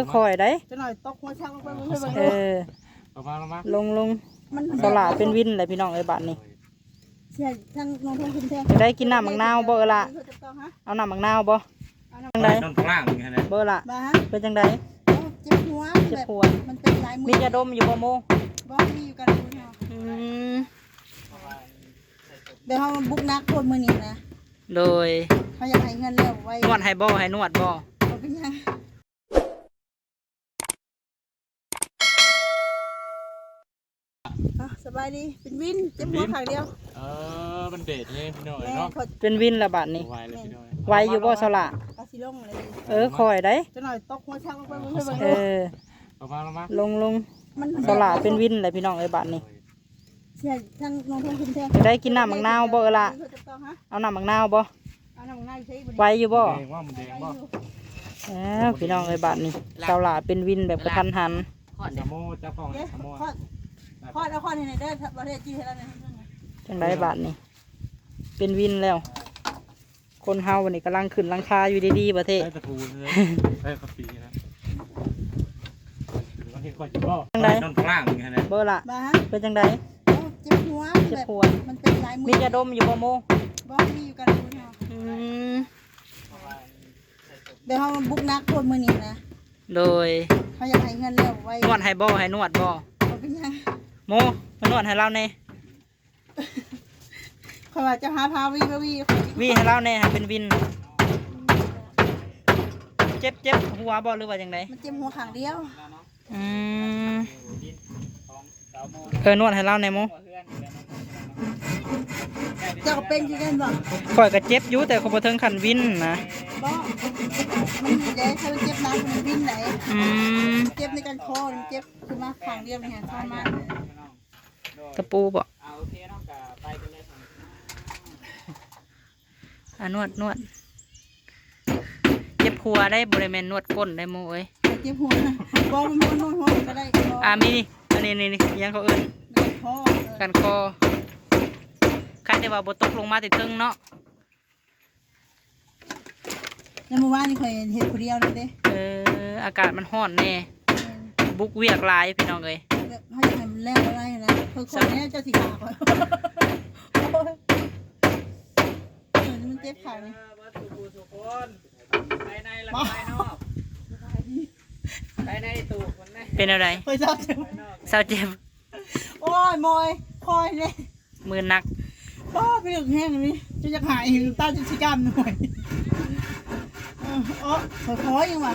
อคอยได้จะหน่อยตกหัวช่างลงไปมึงให้เบิ่งเอดูอลงมาลงมาลงลงมันสลาเป็นวินเลยพี่น้องเอ้ยบาทนี้ เสียทั้งน้องทงคุณแท้จะได้กินน้ำมังนาวบ่เออละเธอจะต้องฮะเอาน้ำมังนาวบ่เอาน้ำจังไดนอนข้างล่างนี่ฮะเนี่ยเบอร์ละมาฮะเป็นจังไดเอาเจ็บหัวเจ็บแบบหัวมันเป็นลายมืมียาดมอยู่บ่โมบ่มีอยู่กันดูเนาะอืมเดี๋ยวเขาบุกนักคนมือนี้นะโดยเขาอยากให้เงินเร็วไว้นวดให้บ่ให้นวดบ่ เอาเป็นยังอะ สบายดีเป็นวินเจ็บหัวขางเดียวเออมันเด็ดเนี่ยพี่น้อยแม่เนาะขอเป็นวินละบาทนี้ไวเลยพี่น้อยไวอยู่บ่สละกาซิลงเลยเออคอยได้จะหน่อยตกหัวช่างลงไปมึงให้เบิ่งเอดูอลงมาลงมาลงลงมันสละเป็นวินเลยพี่น้องเอ้ยบาทนี้เสียทั้งน้องทงคุณแท้จะได้กินน้ำมังนาวบ่เออละเธอจะต้องฮะเอาน้ำมังนาวบ่เอาน้ำมังนาวใช้บ่ไวอยู่บ่แดงว่ามันแดงบ่เออพี่น้องเอ้ยบาทนี้สละเป็นวินแบบกระทันหันสามโมจับกล้องเด้สามโมข้อ ข้อเอาข้อนี่ไหนเด้อประเทศจีนให้เราเนี่ยจังไดบาทนี้เป็นวินแล้ว คนเฮาวันนี้กำลังขึ้นหลังคาอยู่ดีๆประเทศได้ตะปูเลยได้กาแฟนะมันเห็นก่อนจิบ่จังใดนอนข้างล่างนี่ฮะเนี่ยเบอร์ละมาฮะเป็นจังไดเอาเจ็บหัวเจ็บแบบหัวมันเป็นลายมืมียาดมอยู่บ่โมบ่มีอยู่กันดูเนาะอืมเดี๋ยวเขาบุกนักคนมือนี้นะ โดยเขาอยากให้เงินเร็วไว้นวดให้บ่ให้นวดบ่เอาเป็นยัง โมมานวดให้เราแน่เขาว่าจะหาพาวีมาวีวีให้เราแน่ให้เป็นวิน เจ็บเจ็บหัวบ่หรือว่าจังไดมันเจ็บหัวขางเดียวอืมเออนวดให้เราแน่โมเจ้าก็เป็นคือกันบ่ข่อยก็เจ็บอยู่แต่เขาบ่ถึงขั้นวินนะบ่มันเด้ถ้ามันเจ็บนักมันวิ่นไหนอืม เจ็บในกันคอมันเจ็บขึ้นมาขางเดียวนี่ฮะทรมาน ตะปูบ่อะนวดนวดเจ็บหัวได้บริเวณนวดก้นได้โมเอ้ยเจ็บหัวนะบ่มันมันมันหัวก็ได้บ่อ่ามีนี่อันนี้นี่นี่ยังเขาเอิ้นกันคอกันคอใครได้ว่าบตกลงมาติดตึงเนาะแล้วเมื่อวานนี่เคยเห็นคนเดียวเลยเด้เอออากาศมันร้อนแน่บุกเวียกหลายพี่น้องเอ้ยเขาจะทำ แล้วอะไรนะคือคนนี้เจ้าสีขาก่อนเออนี่มันเจ็บขาเลยเป็นอะไรเคยชอบเจ็บเศร้าเจ็บ โอ้ยมอยคอยเลยมือหนักป้าไปถึงแห้งนี่จะจะหายตาจะชิกามหน่อยเออโอ้ขอขอยังวะ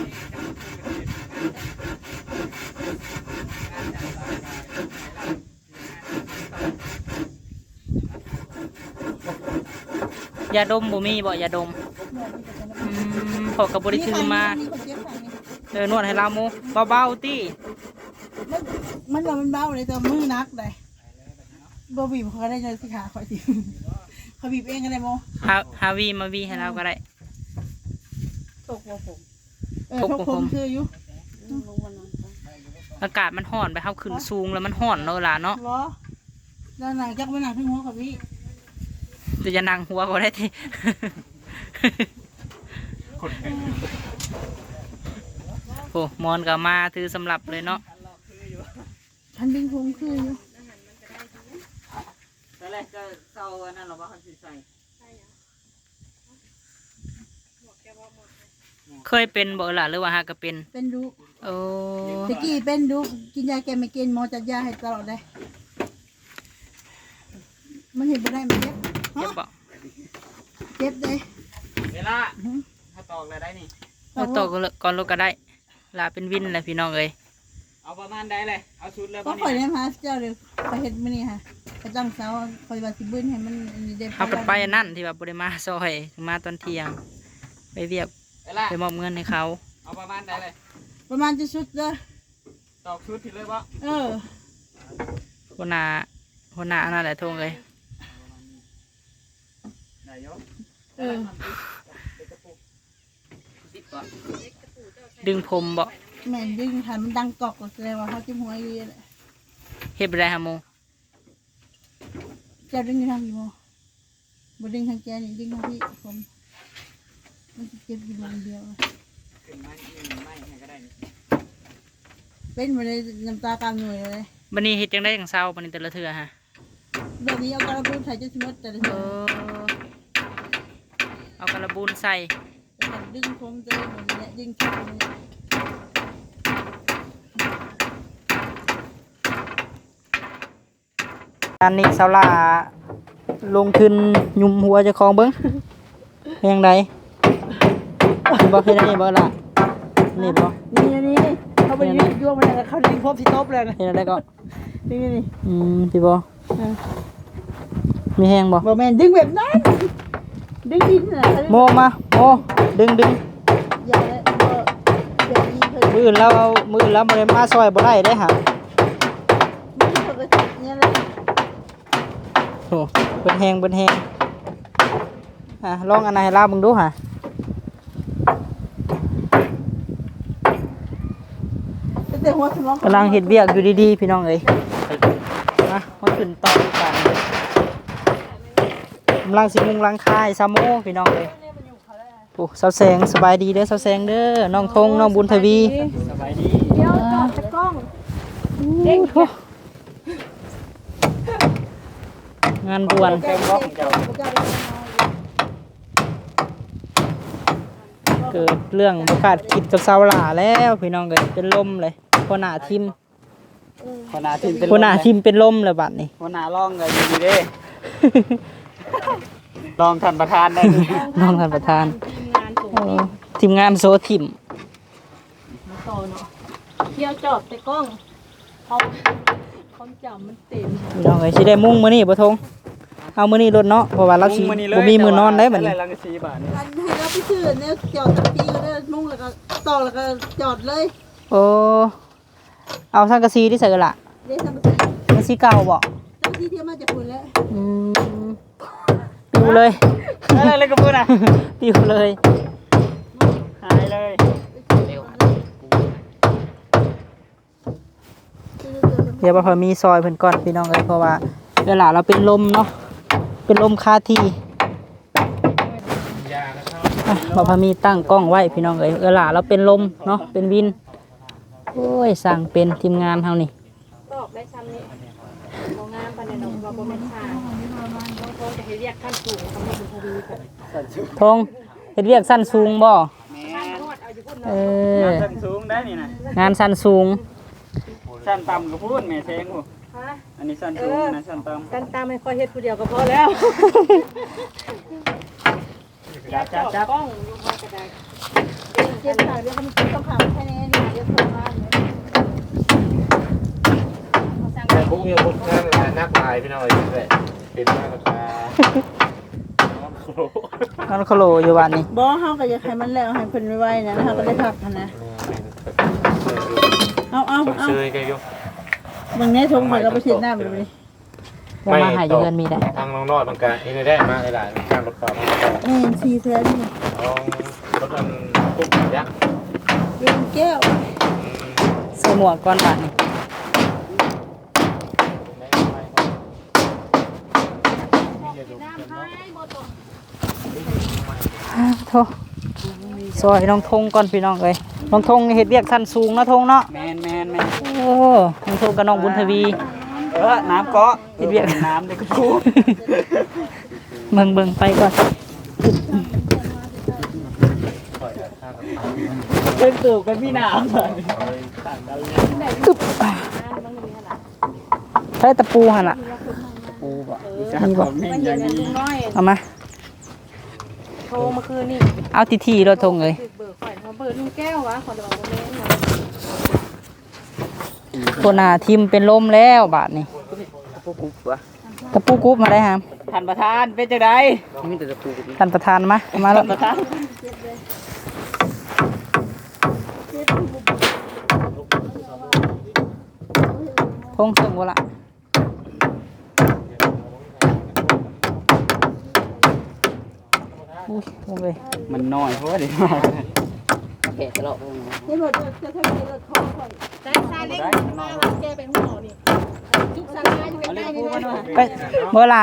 ยาดมบ่มีบ่ยาดมอืมพอกับบริชื่อมานี่คนเจ็บขานี่เออนวดให้เราโมเบาๆตี้มันมันว่ามันเบาเลยแต่มือนักเลยบ่บีบเขาก็ได้เลยสิขาคอยสิเขาบีบเองก็ได้โมฮาฮาวีมาวีให้เราก็ได้ตกบ่ผมเออทกผมคืออยู่ อากาศมันร้อนไปเฮาขึ้นสูงแล้วมันร้อนเนาะล่ะเนาะเหรอด้านหลังจักไปหนักขึ้นหัวกับพี่จะจะนั่งหัวก็ได้ที่คนแข็งโอ้มอนก็มาถือสำหรับเลยเนาะทันบิงคงคืออยู่ตอนแรกก็เศร้าอันนั้นหรอว่าเขาสิใส่เคยเป็นบ่ล่ะหรือว่าหากก็เป็น เป็นดู โอ้ตะกี้เป็นดูกินยาแกไม่กินหมอจัดยาให้ตลอดเลย มันเห็นบ่ได้มันเจ็บเจ็บบ่เจ็บเลยเวลาถ้าตอกเลยได้นี่แล้วตกก่อนลูกก็ได้ ลาเป็นวินแหละพี่น้องเอ้ยเอาประมาณได้เลยเอาชุดเลยก็ข่อยได้มาเจ้าเด้อข่อยเฮ็ดมื้อนี้ค่ะประจำเสาข่อยว่าสิบึ้นให้มันอันนี้ได้เฮาก็ไปอันนั่นที่ว่าบ่ได้มาซอยมาตอนเที่ยง ไปเวียกเวลาไปมอบเงินให้เขา เอาประมาณได้เลย ประมาณจะสุดเด้อตอกชุดผิดเลยปะเออหัวหน้าหัวหน้าอันนั้นแหละโทงเลยได้ยกเออดึงผมบ่แม่นดึงหันมันดังกอกก็แสดงว่าเขาจิ้มหัวอยู่แหละเฮ็ดบ่ได้หาโมเจ้าดึงอยู่ทางกี่โมงบ่ดึงทางแกนี่ดึงทางพี่ผมมันสิเจ็บอยู่ดวงเดียวขึ้นไม้ขึ้นไม้ให้ก็ได้นี่ เป็นมาเลยน้ำตาตามหน่วยเลยบันนี้เฮ็ดจังได้จังเศร้าบันนี้แต่ละเทื่อฮะแบบนี้เอากระปุกใส่จนหมดแต่ละเอเทื่ออเอากระบุนใส่แล้วก็ดึงโค้งเจอเหมือนเนี้ยดึงโค้งเนี่ยอันนี้เสาลาลงทุนยุมหัวเจ้าของเบิ้งเป็นยังไงบ่เฮ็ดอันนี้บ่ล่ะนี่บ่นี่อันนี้ เขาไปยืดยั่วมันแล้วเขาดึงพบที่โต๊ะเลยนะเฮ็ดอะไรก็นี่นี่อืมพี่บ่มีแห้งบ่บ่แม่นดึงแบบนั้นดึงดินน่ะโมมาโมดึงดึงอย่าเลยบ่อย่ายิงเพิ่นมืออื่นเราเอามืออื่นเราบ่ได้มาซอยบ่ได้เด้ฮะมันเพิ่นก็จับเนี่ยเลยโอ้เบิ่นแห้งเบิ่นแห้งอะลองอันไหนให้ลามึงดูฮะ แต่หัวสมองกำลังเฮ็ดเวียกอยู่ดีๆ พี่น้องเอ้ยมามาขึ้นต่อกันกำลังสิมุงหลังคายซาโมพี่น้องเอ้ยโอ้สาวแสงสบายดีเด้อสาวแสงเด้อน้องทงน้องบุญทวีสบายดีเดี๋ยวจอดตะกล้องเด้งงานบวน เต็มบ่ของเจ้าเกิดเรื่องบ่คาดคิดกับสาวหล่าแล้วพี่น้องเอ้ยเป็นลมเลยคนหน้าทิมคนหน้าทีมเป็นคนหน้าทิมเป็นลมเลยบัดนี้คนหน้าร่องเลยอยู่ดีเด้ลองท่านประธานได้ดิน้องท่านประธานเออทีมงานโซทิมต่อเนาะเที่ยวจอดตะกล้องเขาเขาจำมันเต็มพี่น้องเอ้ยสิได้มุ่งมื้อนี้บ่ทง เอามื้อนี้รถเนาะเพราะว่าเราสิมุ้งมื้อนี้เลยบ่มีมื้อนอนได้บัดนี้อะไรลังสีบาทนี่อันให้เราไปซื้อเนี่ยจอดตะกี้ก็ได้มุ่งแล้วก็ต่อแล้วก็จอดเลยโอ้เอาสังกะสีที่ใส่กันละได้ทำสีสังกะสีเก่าบ่ทำสีเที่ยวมาจากคุณแล้วอืมปิวเลยอะไรเลยกับพูดอะปิวเลยหายเลยเดี๋ยวบ่พอมีซอยเพิ่นก่อนพี่น้องเอ้ยเพราะว่าเวลาเราเป็นลมเนาะ เป็นลมคาที่อะบ่พอมีตั้งกล้องไว้พี่น้องเอ้ยเวลาเราเป็นลมเนาะเป็นวินโอ้ยสั่งเป็นทีมงานเฮานี่ตอบได้ซ้ำนี่โรงงานปานในนมว่าบ่แม่นค่าบางคนจะให้เรียกขั้นสูงทำให้บุญทวีค่ะทงเฮ็ดเวียกสั้นสูงบ่แม่นวดเอาอยู่พุ่นเอเนาะอสั้นสูงได้นี่นะงานสั้นสูง สั้นต่ำกับพูดแม่แทงกูฮะอั นนี้สั้นสูงนะสั้นต่ำกันตามให้ค่อยเฮ็ดผู้เดียวก็พอแล้วจับจับจับกล้องอยู่มากระไดเจ็บขาเดี๋ยวเขามันต้องขาแค่นี้นี่เดี๋ยวโทรมาเนี่ยแต่พวกเนี้ยพวกนั่นแหละนักลายพี่น้อยเลยเป็นมากราคานอนโคโลอยู่บ้านนี้บ่เฮาก็อยากให้มันแล้วให้เพิ่นไว้ๆนะเฮาก็ได้พักหั้นนะเอาเอาต้องเอาซื้อแกยุบา งแน่ทงเหมือนเราไปเช็ดหน้าแบบนี้ว่ามาหาอยู่เงินมีได้ทางน้องนอดมันการเอ็นได้มาหลายๆการรถไฟมาแม่นสีแท้นี่เอารถอันปุ๊บยักษ์เป็นแก้วใส่หมวกก่อนบ้านนี้อ้าวโทซอยน้องทงก่อนพี่น้องเอ้ยน้องทงนี่เฮ็ดเวียกสั้นสูงเนาะทงเนาะแมนแมนแมนโอ้ น้องทงกับน้องบุญทวีเออน้ำเกาะเฮ็ดเวียกน้ำเด็กกับพูดเบิ่งเบิ่งไปก่อนเป็นตู่กันพี่น้ตึ๊บใช้ตะปูหั่นล่ะำปูบ่จะของแม่งอย่างนี้น้อยเอามาโทรเมื่อคืนนี่เอาทีทีๆรถทงเอ้ยคือเบิกข่อยมาเบิกลุงแก้ววะขอจะบอกว่าแม่นน่ะ คนหน้าทิมเป็นลมแล้วบาดนี้ปูกุ๊บวะตะปูกรุ๊บมาได้ฮะท่านประธานเป็นจังไดมีแต่ตะปูท่านประธานมามาแล้วท่านประธานทงส่งบ่ละอุ้ยโอ้ยมันน้อยเพราะว่าเดี๋ย วนี่บ่จะจะทำให้รถคอก่อนได้ซาเล้งมาว่าแกเป็นหัวนี่จุกสาราอยู่ใกล้ๆนี่นะไปเมื่อละ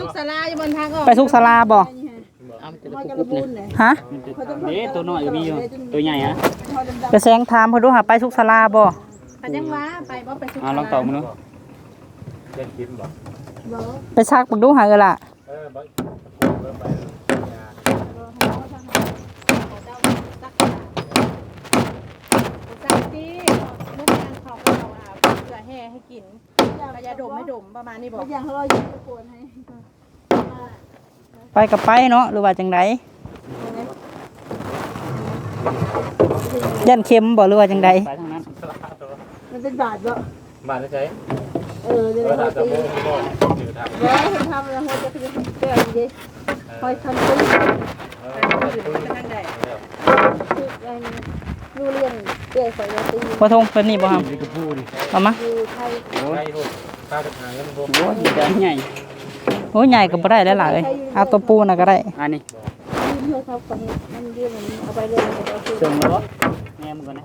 จุกสาราอยู่บนทางออกไปสุกศาลาบ่มาจะระบุนเลยฮะเด้ตัวน้อยก็มีอยู่ตัวใหญ่อะไปแซงถามเพิ่นดูหาไปสุกศาลาบ่ๆคันยังว่าไปบ่ไปสุอ่าลองตอบมึงดูเติมบ่บ่ไปซักบักดูหาเออล่ะ เออบ่เริ่มไปยา จังที่ลูกงานเขาก็เอาอาบเกลือแห่ให้กินยาดมให้ดมประมาณนี้บ่บางอย่างเขาเราอยู่ตะโกนให้ไปกับไปเนาะหรือว่าจังไดยันเข็มบ่หรือว่าจังไดไปทางนั้นมันเป็นบาทบ่บ้านได้ใช้เออเดี๋ยวเออเราถ้าจะตีโม่ก็ถือทางแล้วให้ทำแล้วเขาจะเป็นเตือนดิคอยทำตื้อเออถ้าปืนทางใดคื อไอ้ดูเรียนเตือนใส่ยาตีบ่ทงเป็นนี่บ่ครับนี่ก็พูดดิเอามาอยู่ไทยโอ้ยใช่พวกข้าวกระถางเงินพวกโอ้ยใหญ่ใหญ่โอ้ยใหญ่ก็บ่ได้แล้วล่ะเอ้ยเอาตัวปูน่ะก็ได้อันนี้ยืมโทรศัพท์ก่อนมันยืมมันเอาไปเลยเอาไปเชิงแล้วแม่มึงก่อนนะ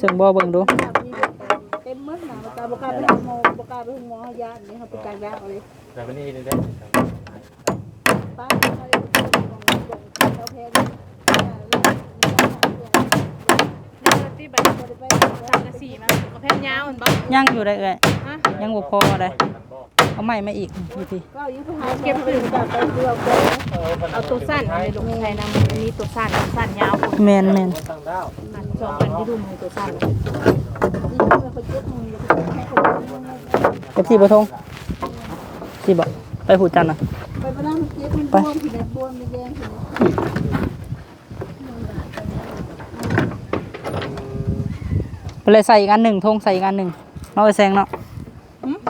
ซึ่งบ่เบิ่งดูเต็มมืดหนาบกาบกาไปหมอบกาไปหมอยาอันนี้เขาไปจ่ายยาเอาเลยแต่วันนี้ได้ป้าเขาเลยเขาแพ้ ที่แบบสังกะสีมาเอาแผ่นยาวมันบ่ยังอยู่ได้เอ้ยฮะยังบ่พอได้เอาใหม่มาอีกนี่พี่ก็ยิ่งหาเก็บปืนแบบไปเรือไปเอาตัวสั้นในลูกไทยนำมีตัวสั้นสั้นยาวแม่นแม่นตั้งดาวสองอันที่ดูมือตัวสั้นยิ่งไปเก็บมือให้คนเก็บสิบ่ทงสิบ่ไปหูจันทร์น่ะไปมานั่งเก็บมันบวมผิดบวมไม่แย่งผิดไป เลยใส่อีกอันหนึ่งทงใส่อีกอันหนึ่งเนาะไอ้แซงเนาะ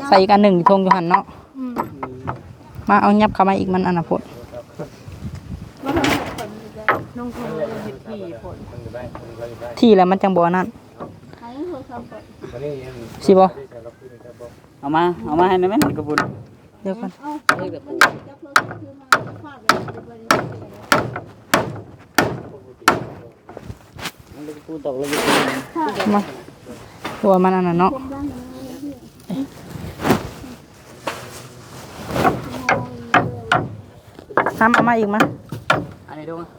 ใส่อีกอันหนึ่งทงอยู่หันเนาะมาเอายับเข้ามาอีกมันอันน่ะพดว่าทำให้คนมีใจน้องคงเห็ดผีผลมันอยู่ได้มันอยู่ได้ที่แล้วมันจังบ่อันนั้นหายโทรศัพท์ก่อนวันนี้สิบ่ที่ใช้รับพื้นจะบอกเอามาเอามาให้นะแม่กระบุนเดี๋ยวก่อนเอามันจับโทรศัพท์คือมา ฟาดเลยไปเลย มันกระปูตกเลย มาตัวมันอันนั้นเนาะ คนบ้านนี้ ห้ามเอามาอีกมา อันนี้ดูมั้ย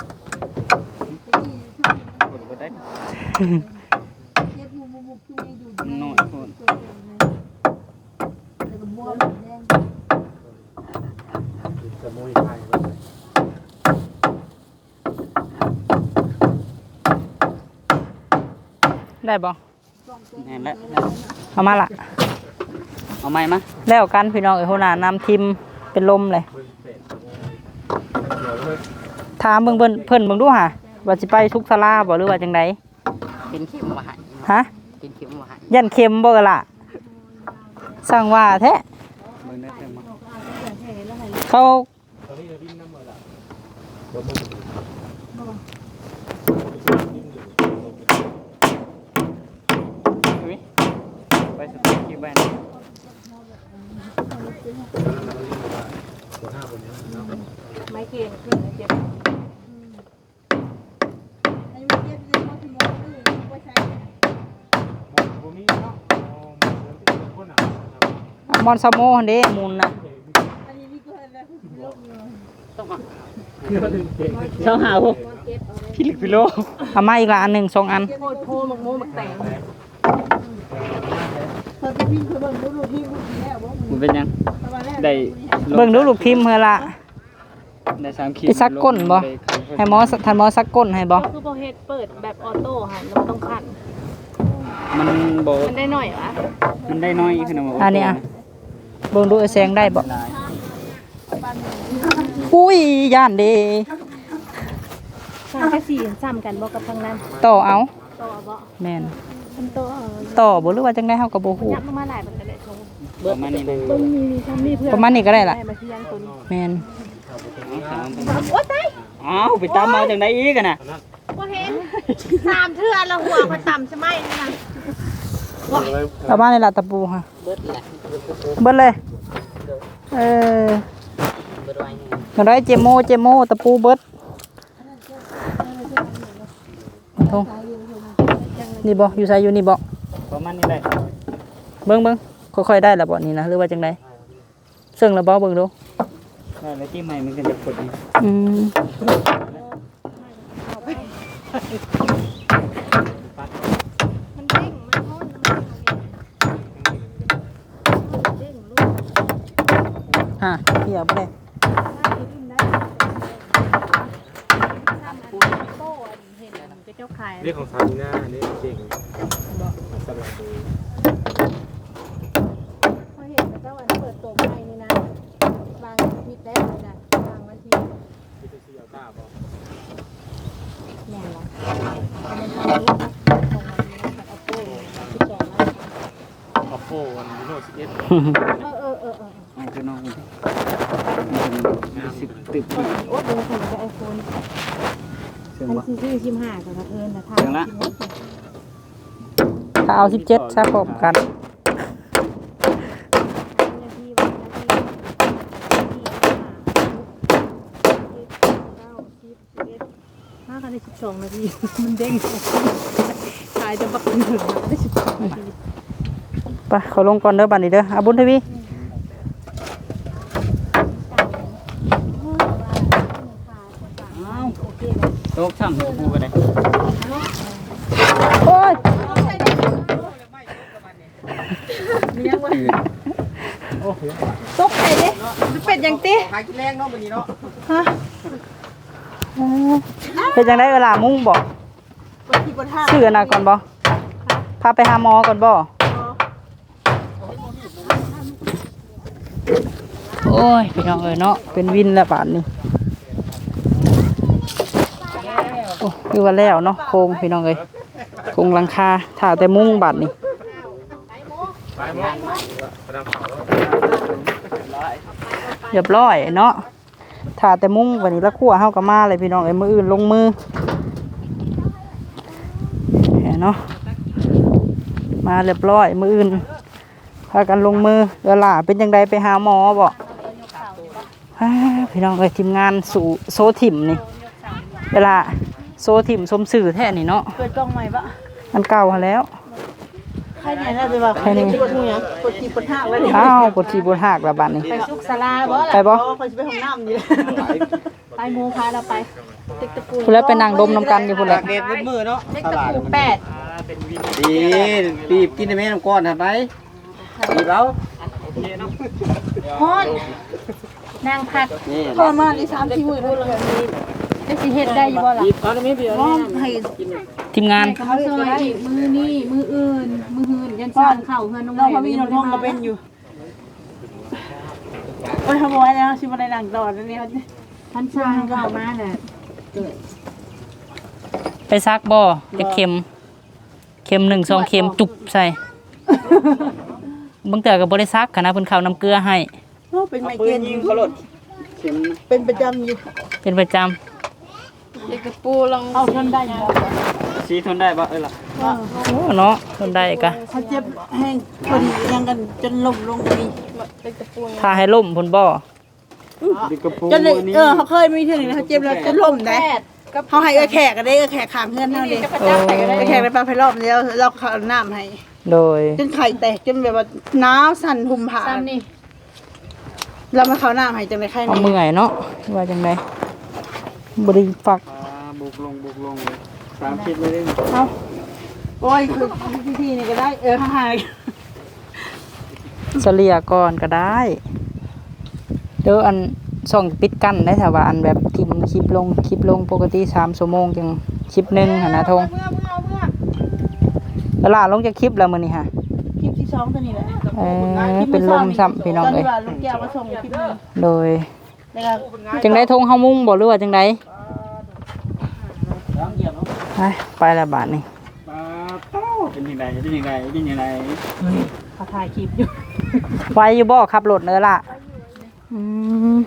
บ่ได้ เก็บบุบบุบคือไม่ดู น้อยโคตร แล้วก็บวมแดง จะมุ้ยไทย ได้บ่ แน่นแล้วเอามาละเอาไม้มาแล้วกันพี่น้องเอ้ยโหน่านำทีมเป็นลมเลยถามเบิ่งเพิ่นเพิ่นเบิ่งดูหะว่าสิไปทุกศาลาบ่หรือว่าจังไดกินเข็มมาให้ฮะกินเข็มมาให้ยันเข็มบ่ล่ะสร้างว่าแท้เบิ่งได้เต็มมาเขา ตอนนี้เราดิ้นน้ำมือละ อุ้ยไปสเต็กที่บ้าน ไม้เกณฑ์ขึ้นเจ็บ ไอ้เก็บเก็บมาที่มองคือว่าใช้ บุมีเนาะมันเป็นคนอะ มอนซาโมหั่นเด้มูลน่ะอันนี้นี่ก็แล้วลบเลยเช้าหาพวกพี่ลิกพี่โลเอามาอีกละอันหนึ่งสองอันโคตรโพมักโมมักแตงเธอจะพิมพ์เธอเบิ่งดูดูพิมพ์ดูแล้วว่ามันเป็นยังได้เบิ่งดูลูกพิมพ์เฮอละได้สามขีดไปซักก้นบ่ให้หมอท่านหมอสักก้นให้บ่คือพอเฮ็ดเปิดแบบออโต้ค่ะแล้วต้องขันมันบ่มันได้หน่อยวะมันได้น้อยขนาดว่าอันนี้อะ เบิ่งดูไอ้แสงได้บ่อุ้ยย่านเด้สังกะสีซ้ำกันบ่กับทางนั้นต่อเอาต่อบ่แม่นมันต่อต่อบ่หรือว่าจังได๋เฮาก็บ่ฮู้ยับลงมาหลายมันก็ได้โชว์ประมาณนี้เลยต้นมีมีซ้ำมีเพื่อนประมาณนี้ก็ได้ล่ะมาที่ยังตัวนี้แม่นโอ๊ยตายอ้าวไปตามมาจังไดอีกอะน่ะบ่เห็นสามเทื่อละหัวมันต่ำใช่ไหมนี่นะประมาณนี้ล่ะตะปูค่ะเบิดแหละ เบิดเลย เออเบิดไว้นี่จังไดเจโมเจโมตะปูเบิดโทนี่บ่อยู่ไสอยู่นี่บ่ประมาณนี้เลยเบิ่งเบิ่งค่อยๆได้แล้วบ่นี่นะหรือว่าจังไดซึ่งแล้วบ่เบิ่งดูได้แล้วที่ใหม่มันก็จะกดอีกอืม มันเด้งมันโน่นมัน ฮะเหี่ ยวบ่ได้โป้อันเห็นอันเจ้าขายเรื่องของซาบิน่านี่เก่งสำหรับดูเขาเห็นเจ้าอันเปิดตัวใหม่นี่นะบางทิศได้เลยนะบางวันที่ที่เป็นซีอัลต้าบอกแม่ละอันนี้ทางนี้ตรงนี้นะคะเอาโป้ที่แก่มาออปโป้วันวิโน่สิบเอ็ดเออเออเออเออเอาข้างนอก มันรู้สึกตึบโอ้ดูถึงจะไอโฟนเสียงอันวะซีซีชิมห้ากับเอิญนะทาเสียงละถ้าเอา17ซะพร้อมกันนาทีวันนาทีห้ากันได้สิบสองนาที มันเด้งขายจะบักหนึ่งได้สิบสองนาทีไปขอลงก่อนเด้อบัดนี้เด้ออาบุญทวี อ้าวโต๊ะช่ำกับกูกันเลย โอ้ย ตกใจเด้มันเป็ดหยังติเฮ็ดจังได๋เวลามุ่งบ่บนที่บนท่าชื่ออันน่ะก่อนบ่พาไปหาหมอก่อนบ่โอ้ยพี่น้องเอ้ยเนาะเป็นวินแล้วบาดนี้โอ้คือว่าแล้วเนาะโครงพี่น้องเอ้ยโครงหลังคาถ้าแต่มุ้งบาดนี้ ไปมั้งประดับเผาเรียบร้อยเนาะถ้าแต่มุ้งวันนี้ละขั่วเฮาก็มาเลยพี่น้องเอ้ยมืออื่นลงมือแหมเนาะมาเรียบร้อยมืออื่นพากันลงมือเวลาเป็นจังไดไปหาหมอบ่อ้าพี่น้องเอ้ยทีมงานสู่โซถิ่มนี่ เวลาโซถิ่มสมสื่อแท้นี่เนาะเปิดกล้องใหม่ปะมันเก่าหั้นแล้ว ใครเนี่ยน่าจะว่าใครเนี่ยปวดหัวหยังปวดที่ปวดหักแล้วเนี่ยอ้าวปวดทีปวดหักแล้วบัดนี้ไปสุกศาลาบ่ล่ะไปบ่คอยจะไปห้องน้ำอยู่ไปโมพาเราไปเต็กตะปูพูดแล้วไปนั่งดมน้ำกันอยู่พุ่นแหละเด็ดมือเนาะเล็กตะปูแปดดีปีบกินได้ไหมน้ำก้อนฮะไปปีบเอาฮอนนางพักนี่พอมาในสามที่มือด้วยเลย ได้สิเฮ็ดได้อยู่บ่ล่ะปีบเอาได้ไหมปีบน้องให้ทีมงานเขาซอยอีกมือนี่มืออื่น มืออื่นยันซ่อนเข่าเฮือนน้องน้องพอมีน้องท้องก็เป็นอยู่โอ้ยทำไว้แล้วชิมอะไรหลังต่อนั่นนี่เขาพันซ่างเข้ามาน่ะไปซักบ่จะเข็มเข็มหนึ่งสองเข็มจุบใส่บางเตือกับบริซักคณะเพิ่นข้าวน้ำเกลือให้โอ้เป็นไมปืเกรนนยิงเขาหลดเข็มเป็นประจำอยู่เป็นประจ เด็กตะปูลองเอาทนได้อยู่ซีทนได้ปะเอ้ยล่ะำโอ้เนาะคนได้กะเขาเจ็บแห้งพอดียังกันจนล้มลงนี่เด็กตะปูถ้าให้ล่มพุ่นบ่ดิกระปูจนเลยนี่เออเขาเคยมีเท่านี้นะเขาเจ็บแล้วจนล้มได้เขาให้เออแขกกันได้เออแขกขางเงินเท่านี้โอ้เออแขกไปปลาไพรอบเดียวเราเขาเอาน้ำให้โดยจนไข่แตกจนแบบว่าหนาวสั่นหุ่มผาซ้ำนี่เรามาเขาน้ำให้จังเลยไข่เอานี่เมื่อยเนาะว่าจังได บริฟักอ่าบุกลงบุกลงเลยสามคิดเลยเด้เอาโอ้ยคือพิธีนี่ก็ได้ เออข้างหายเสลียก่อนก็ได้เดี๋ยวอันส่องปิดกั้นได้ถ้าว่าอันแบบทิมคลิปลงคลิปลงปกติ3ชั่วโมงจังคลิปหนึงหั่นนะทงเมื่อเมื่อเมื่อเวลาลงจากคลิปแล้วมื้อนี้ฮะคลิปที่สองตัวนี้แหละเออเป็นลมซ้ำพี่น้องตอนเอ้ที่ยว่าลูกแก้วมาส่งคลิปนี้โดย แล้วก็จังไดทงเฮามุ่งบ่หรือว่าจังไดไปไปละบาทนี่ปลาเต้าเป็นยังไงเป็นยังไงเป็นยังไงเขาถ่ายคลิปอยู่ไวอยู่บ่ขับรถเด้อล่ะอืม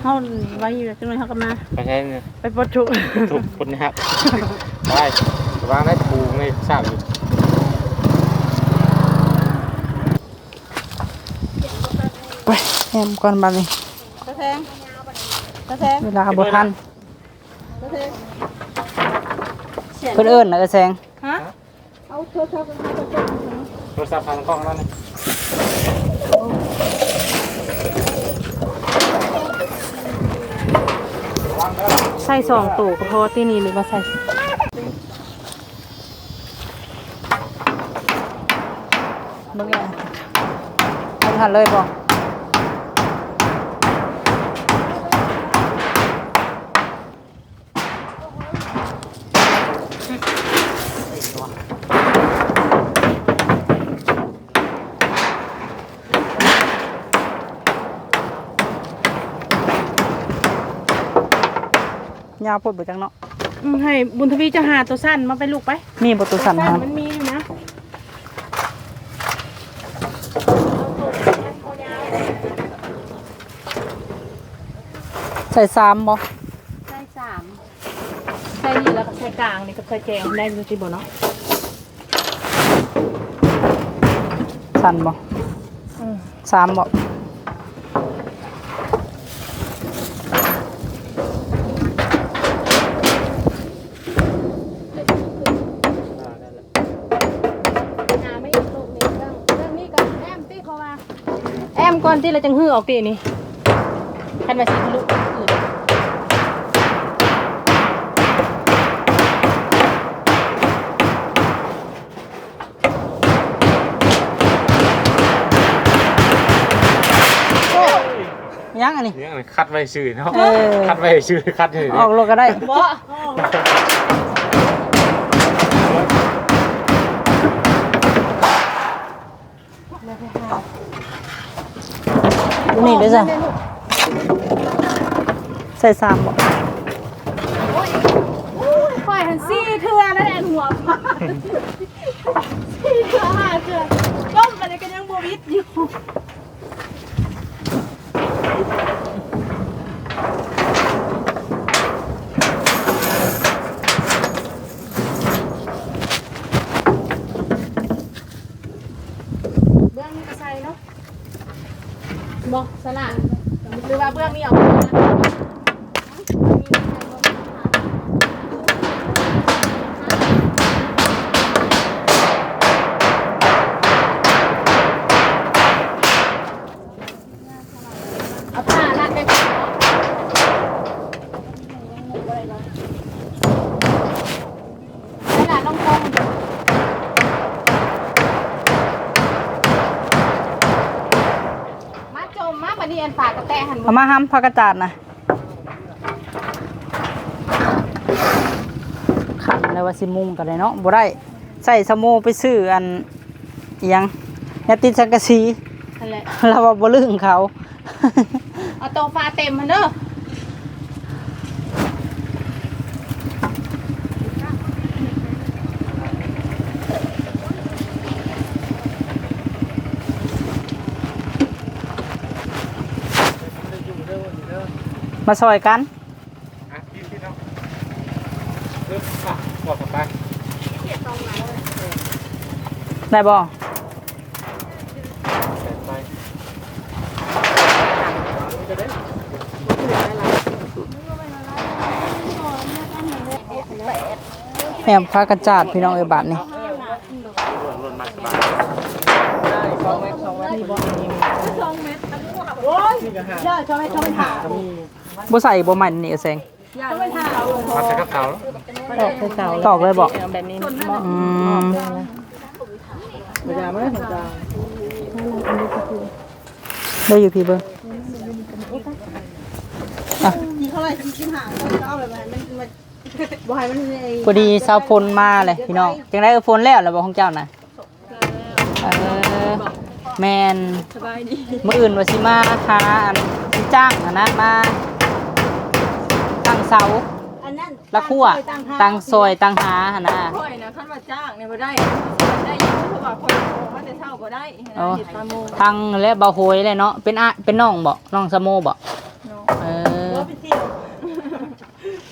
เขาไว้อยู่จังเลยเขาก็มาไปใช่เนี่ยไปปลดทุกข์ทุกคนนะครับได้วางได้ปูไม่ทราบอยู่ ไปแอมก่อนบัดนี้ตะแทงตะแทงเวลาบ่ทันตะแทงเพิ่นเอิ้นน่ะเอ้อแซงฮะเอาโทรศัพท์มาโทรศัพท์โทรศัพท์ทางกล้องนั่นนี่ใส่สองตู้ก็พอที่นี่หรือว่าใส่มึงอะบ่ทันเลยบ่ยาวโพดบ่จังเนาะอืมให้บุญทวีจะหาตัวสั้นมาไปลูกไปมีบ่ตัวสั่นสั้นครับมันมีอยู่นะใส่ซ้ำบ่ใช่สามใช่นี่แล้วก็ใช่กลางนี่ก็ใช่แจงได้ดูสิบ่เนาะสั่นบ่อืมซ้ำบ่ ก่อนที่เราจังหื้อออกตีนี่คันว่าสิลูกอื่นยังอันนี้เนี่ยมันคัดไว้ชื่อเนาะเออคัดไว้ชื่อคัดให้ออกรถก็ได้ บ่ นี่เด้อจ้ะ ใส่ซ้ำบ่ปล่อยหันซี่เทื่อแล้วแอนหัวฟ้าซี่เทื่อหาเทื่อต้มไปเลยก็ยังบ่วิดอยู่ เบื้องนี้ก็ใส่เนาะบอกสละหรือว่าเบื้องนี้เอาไปนะเอาผ้าลัดไปก่อนเนาะไปละน้องคง มาจ มีอันฝากกระแตหันเอามาห้ำผักกระจาดนะขันเลยว่าสิมุงกันเลยเนาะบ่ได้ใส่สโมไปซื้ออันอิหยังยาติดสังกะสีนั่นแหละเราว่าบ่ลืมเขา เอาโตฟาเต็มมันเด้อ มาซอยกันอะกินพี่น้องเริ่มอะบอกกันไปได้บ่ใส่ไปแหมผักกระจาดพี่น้องเอ้ยบาทนี่ย่าชอบให้ชอบหา บ่ใส่บ่มันนี่เแซงมาใส่กับเขาตอกเลยบ่แบบนี้อืมเวลาไม่ได้ของกลางได้อยู่พี่เบิ่งอะยิงเขาเลยยิงชิมหางเขาเอาแบบมันมันบ่ให้มันไอ้พอดีสาวพลมาเลยพี่น้องจังได้เออพลแล้วแล้วบ่ของเจ้าน่ะเออแม่นมื้ออื่นว่าสิมาหาอันสิจ้างหันนะมาตั้ง เสาอันนั้นละคั่วตั้งซอยตั้งหาหั่นน่ะค่อยนะขั้นว่าจ้างเนี่ยบ่ได้ได้อยินเพราะว่าคนโกงมันจะเช่าก็ได้เอาเห็ดตาโมทางและเบาโหยเลยเนาะเป็นอะเป็นน้องบ่น้องสะโมบ่เออรถไปเที่ยว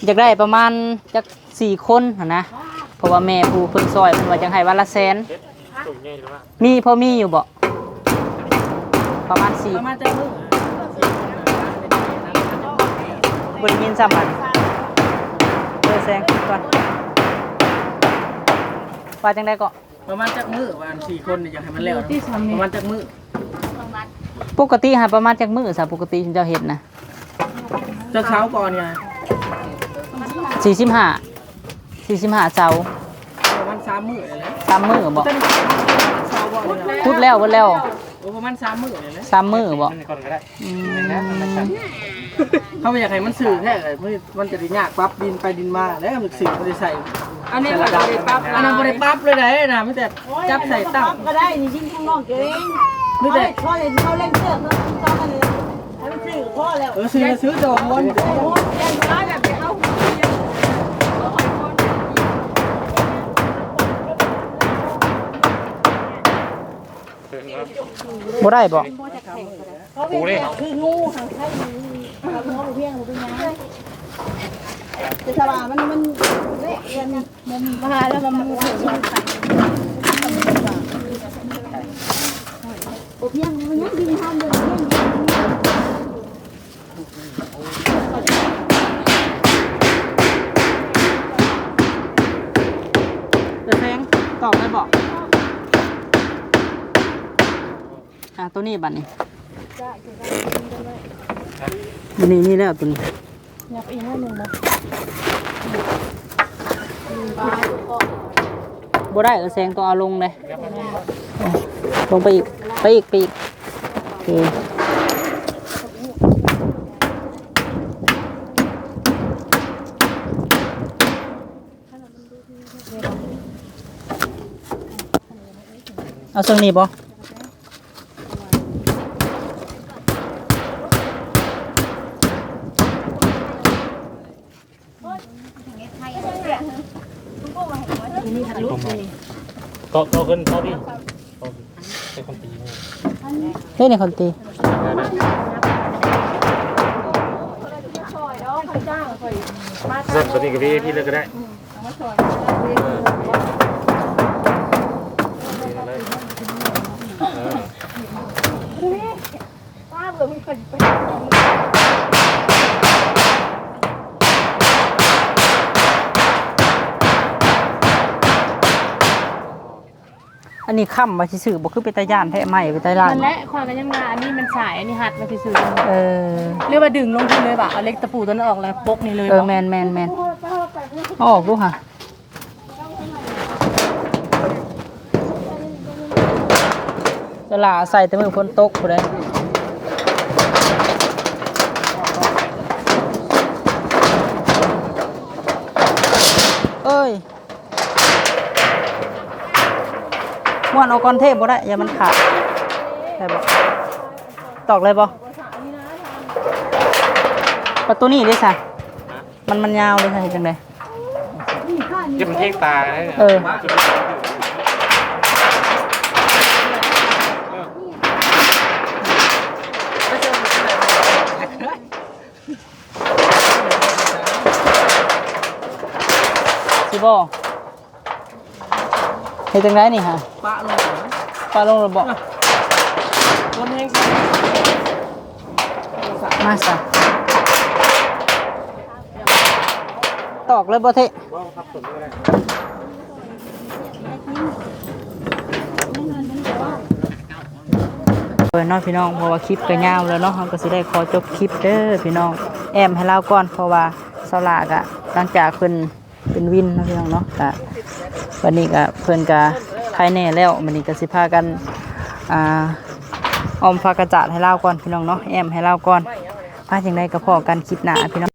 อยากได้ประมาณจักสี่คนหั่นนะเพราะว่าแม่ผู้เพิ่นซอยเพิ่นว่าจังให้วันละแสนตุ่มใหญ่หรือว่ามีพอมีอยู่บ่ประมาณสี่ประมาณจะมึงบริยินซ้ำมันเออ แซงก่อนว่าจังได้ก็ประมาณจักมือวันสี่คนเนี่ยอยากให้มันแล้วประมาณจักมือปกติหาประมาณจักมื้อซะปกติเจ้าเฮ็ดนะจะเช้าก่อนไง45 45เสาประมาณสามมือเลยแหละสามมื้อบ่เช้าก่อนเนี่ยพูดแล้วพูดแล้วโอ้ประมาณสามมือเลยแหละสามมื้อบ่มันก่อนก็ได้อืมเขาไม่อยากให้มันสื่อแค่เลยมันจะได้ยากปั๊บดินไปดินมาแล้วมันสื่อไม่ได้ใส่อันนี้มันบ่ได้ปรั๊บอันนั้นไม่ได้ปั๊บเลยนะนะไม่แต่จับใส่ตั้งก็ได้นี่ยิ่งข้างนอกเองไม่แต่พ่อเลยเขาเล่นเสื้อเขาต้องกันเลยให้มันซื้อพ่อแล้วเออซื้อซื้อดอกมอนโอ้ยยังร้ายแบบ บ่ได้บ่ปูเลยคืองูหางไข่เอาหัวไปเพียงบ่เป็นหยังแต่สว่ามันมันเละเอียนมันมาแล้วมันมันถึงมันไปบ่เพียงมันยังดีห้ามเดินเพียงเดี๋ยวแพงตอกได้บ่อ่าตัวนี้บัดนี้ตัวนี้นี่แล้วตัวนี้ยับอีกให้หนึ่งบ่บ่ได้เออแซงต้องเอาลงเลยลงไปอีกไปอีกไปอีกโอเคเอาส่งนี้บ่ ก็ก็ขึ้นเขาดิเป็นคนตีเฮ้ยนี่คนตีเริ่มตัวนี้กับพี่พี่เลิกก็ได้ อันนี้ค่ำมาสิซื้อบ่คือเป็นตาย่านแท้ใหม่เป็นตาย่านนั่นแหละความกันยังมาอันนี้มันสายอันนี้หัดมาซื่อเออๆเรียกว่าดึงลงทุนเลยบ่ะเอาเล็กตะปูตัวนั้นออกแล้วปกนี่เลยเออบ่แมนแมนแมนเอาออกดูค่ะ เวลาใส่แต่มือฝนตกผู้ใดเอ้ย ม้วนเอาก้อนเทพบ่ได้อย่ามันขาดได้บ่ตอกเลยบ่ประตูนี้ได้สะมันมันยาวเลยค่ะเฮ็ดจังไดจะมันเท่งตาเลยเออสิบ่ เฮ็ดจังไดนี่ฮะปะลงปะลงแล้วบ่มาซะตอกเลยบ่เทะเออเน้องพี่น้องเพราะว่าคลิปก็ยาวแล้วเนาะเราก็สิได้ขอจบคลิปเด้อพี่น้องแอมให้เราก่อนเพราะว่าเสาหลากอะหลังจากเพิ่นเป็นวินเนาะพี่น้องเนาะก็วันนี้ก็ เพิ่นกาภายแน่แล้วมันนี้ก็สิพากันอ่าออมฟ้ากระจาดให้เล่าก่อนพี่น้องเนาะแอมให้เล่าก่อนพาจังไดก็พอกันคลิปหน้าพี่น้อง